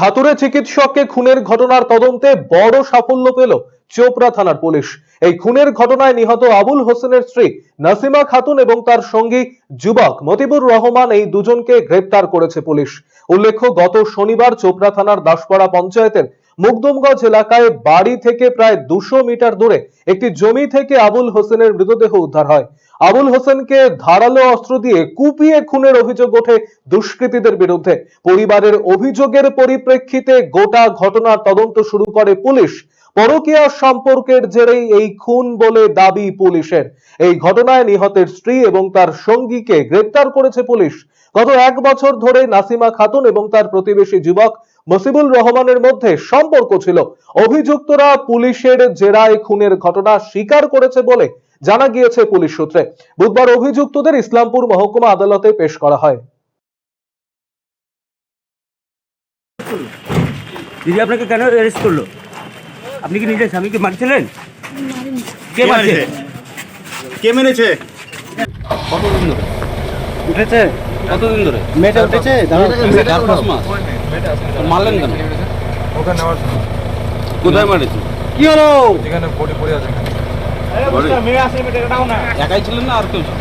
হাতুড়ে চিকিৎসককে খুনের ঘটনার তদন্তে বড় সাফল্য পেল চোপড়া থানার পুলিশ। এই খুনের ঘটনায় নিহত আবুল হোসেনের স্ত্রী নাসিমা খাতুন এবং তার সঙ্গী যুবক মতিবুর রহমান এই দুজনকে গ্রেপ্তার করেছে পুলিশ। উল্লেখ্য, গত শনিবার চোপড়া থানার দাসপাড়া পঞ্চায়েতের মুকদমগঞ্জ এলাকায় বাড়ি থেকে প্রায় দুশো মিটার দূরে একটি জমি থেকে আবুল হোসেনের মৃতদেহ উদ্ধার হয়। আবুল হোসেনকে ধারালো অস্ত্র দিয়ে কুপিয়ে খুনের অভিযোগ ওঠে দুষ্কৃতীদের বিরুদ্ধে। পরিবারের অভিযোগের পরিপ্রেক্ষিতে গোটা ঘটনার তদন্ত শুরু করে পুলিশ। পরকীয়া সম্পর্কের জেরেই এই খুন বলে দাবি পুলিশের। এই ঘটনায় নিহতের স্ত্রী এবং তার সঙ্গীকে গ্রেপ্তার করেছে পুলিশ। গত এক বছর ধরে নাসিমা খাতুন এবং তার প্রতিবেশী যুবক মসিবুল রহমানের মধ্যে সম্পর্ক ছিল। অভিযুক্তরা পুলিশের জেরায় খুনের ঘটনা স্বীকার করেছে বলে জানা গিয়েছে পুলিশ সূত্রে। বুধবার অভিযুক্তদের ইসলামপুর মহকুমা আদালতে পেশ করা হয়। দিদি, আপনাকে কেন অ্যারেস্ট করল? আপনি কি নিজের স্বামীকে মারছিলেন? কে কে মারছে? কে মেরেছে? কতদিন ধরে? উঠেছে? কতদিন ধরে? মেয়েটা উঠেছে? চার পাঁচ মাস? মারলেন কেন? ওকে নেওয়ার কোথায় মারেছে? কি হলো? যেখানে পড়ে পড়ে আছে একাই ছিলেন না আর কেউ ছিল?